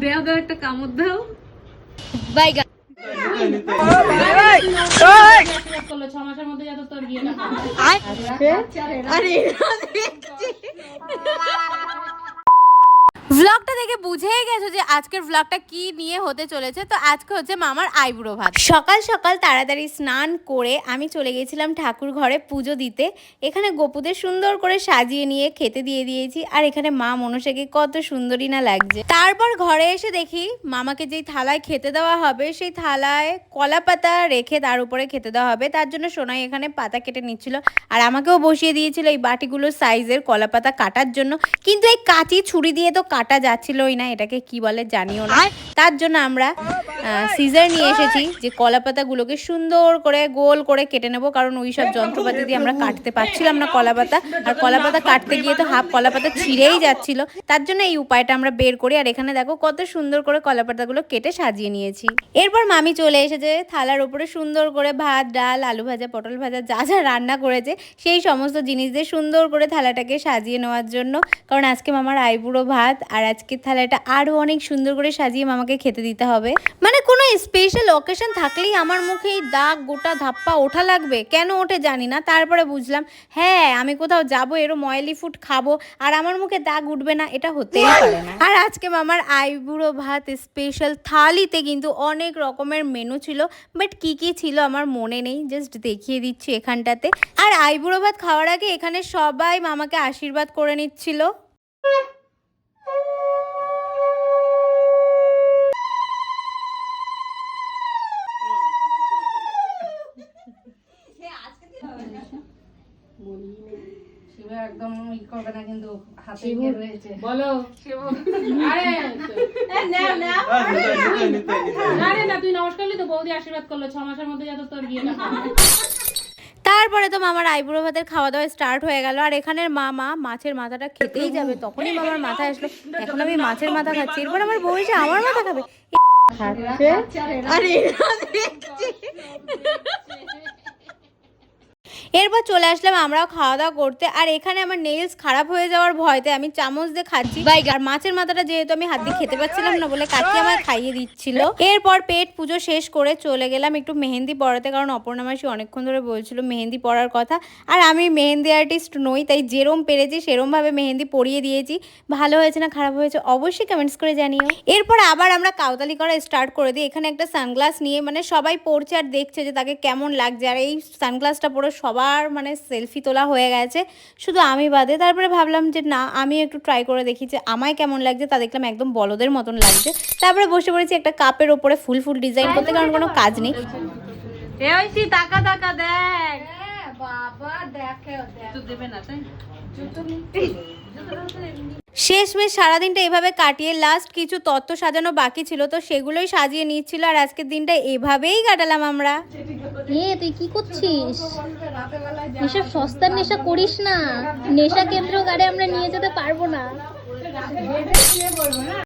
দেও দেও একটা কামড় দাও। বাইগা করল ছ ভ্লগটা দেখে বুঝেই গেছো যে আজকের ভ্লগটা কি নিয়ে হতে চলেছে? তো আজকে হচ্ছে মামার আইবুড়ো ভাত। সকাল সকাল তাড়াতাড়ি স্নান করে আমি চলে গেছিলাম ঠাকুর ঘরে পুজো দিতে। এখানে গোপুদের সুন্দর করে সাজিয়ে নিয়ে খেতে দিয়ে দিয়েছি। আর এখানে মা মনসাকে কত সুন্দরী না লাগছে। তারপর ঘরে এসে দেখি মামাকে যেই থালায় খেতে দেওয়া হবে, সেই থালায় কলা পাতা রেখে তার উপরে খেতে দেওয়া হবে। তার জন্য সোনাই এখানে পাতা কেটে নিচ্ছিল। আর আমাকেও বসিয়ে দিয়েছিল এই বাটিগুলো সাইজের কলা পাতা কাটার জন্য। কিন্তু এই কাঁচি ছুরি দিয়ে তো যাচ্ছিলই না এটাকে কি বলে জানিও না। তার জন্য আমরা সিজার নিয়ে এসেছি যে কলা পাতাগুলোকে সুন্দর করে গোল করে কেটে নেব কারণ ওই সব যন্ত্রপাতি দিয়ে আমরা কাটতে পারছিলাম না কলা পাতা। আর কলা পাতা কাটতে গিয়ে তো হাফ কলা পাতা ছিঁড়েই যাচ্ছিল। তার জন্য এই উপায়টা আমরা বের করি আর এখানে দেখো কত সুন্দর করে কলা পাতাগুলো কেটে সাজিয়ে নিয়েছি। এরপর মামি চলে এসেছে থালার উপরে সুন্দর করে ভাত ডাল আলু ভাজা পটল ভাজা যা যা রান্না করেছে সেই সমস্ত জিনিস দিয়ে সুন্দর করে থালাটাকে সাজিয়ে নেওয়ার জন্য। কারণ আজকে মামার আইবুড়ো ভাত আর আজকের থালাটা আরও অনেক সুন্দর করে সাজিয়ে মামাকে খেতে দিতে হবে। মানে কোনো স্পেশাল অকেশন থাকলেই আমার মুখে এই দাগ গোটা ধাপ্পা ওঠা লাগবে? কেন ওঠে জানি না। তারপরে বুঝলাম হ্যাঁ আমি কোথাও যাব এরম অয়েলি ফুড খাব আর আমার মুখে দাগ উঠবে না এটা হতেই পারে না। আর আজকে মামার আইবুড়ো ভাত স্পেশাল থালিতে কিন্তু অনেক রকমের মেনু ছিল বাট কি কি ছিল আমার মনে নেই জাস্ট দেখিয়ে দিচ্ছি এখানটাতে। আর আইবুড়ো ভাত খাওয়ার আগে এখানে সবাই মামাকে আশীর্বাদ করে নিচ্ছিল। শিবা একদম ই করবে না কিন্তু হাতে রয়েছে? বলো। আরে আরে না তুই নমস্কার তো বৌদি আশীর্বাদ করল ছ মাসের মধ্যে যাতে তোর বিয়ে না তারপরে তো মামার আইবুড়ো ভাতের খাওয়া দাওয়া স্টার্ট হয়ে গেল আর এখানের মামা মাছের মাথাটা খেতেই যাবে তখনই মামার মাথায় আসলো। এখন আমি মাছের মাথা খাচ্ছি এরপর আমার বউ এসে আমার মাথা খাবে। এরপর চলে আসলাম আমরাও খাওয়া দাওয়া করতে। আর এখানে আমার নেলস খারাপ হয়ে যাওয়ার ভয়তে আমি চামচ দিয়ে খাচ্ছি। আর মাছের মাথাটা যেহেতু আমি হাত দিয়ে খেতে পাচ্ছিলাম না বলে কাকি আমায় খাইয়ে দিচ্ছিল। এরপর পেট পুজো শেষ করে চলে গেলাম একটু মেহেন্দি পড়াতে কারণ অপর্ণামাসী অনেকক্ষণ ধরে বলছিল মেহেন্দি পড়ার কথা। আর আমি মেহেন্দি আর্টিস্ট নই তাই যেরম পেরেছি সেরমভাবে মেহেন্দি পরিয়ে দিয়েছি। ভালো হয়েছে না খারাপ হয়েছে অবশ্যই কমেন্টস করে জানিও। এরপর আবার আমরা কাউতালি করা স্টার্ট করে দিই। এখানে একটা সানগ্লাস নিয়ে মানে সবাই পড়ছে আর দেখছে যে তাকে কেমন লাগছে। আর এই সানগ্লাসটা পরে সবার মানে সেলফি তোলা হয়ে গেছে। শুধু আমি বাদে তারপরে ভাবলাম যে না আমি একটু ট্রাই করে দেখি যে আমায় কেমন লাগছে। তা দেখলাম একদম বলদের মতন লাগছে। তারপরে বসে পড়েছি একটা কাপের ওপরে ফুল ফুল ডিজাইন করতে কারণ কোনো কাজ নেই। টাকা দেখ। বাবা দেখে দেবে না তাই শেষমেশ সারাদিনটা এভাবে কাটিয়ে লাস্ট কিছু তত্ত্ব সাজানো বাকি ছিল, তো সেগুলোই সাজিয়ে নিচ্ছিল আর আজকের দিনটা এভাবেই কাটালাম আমরা। এ, তুই কি করছিস? এসব সস্তার নেশা করিস না। নেশা কেন্দ্র গাড়ি আমরা নিয়ে যেতে পারব না।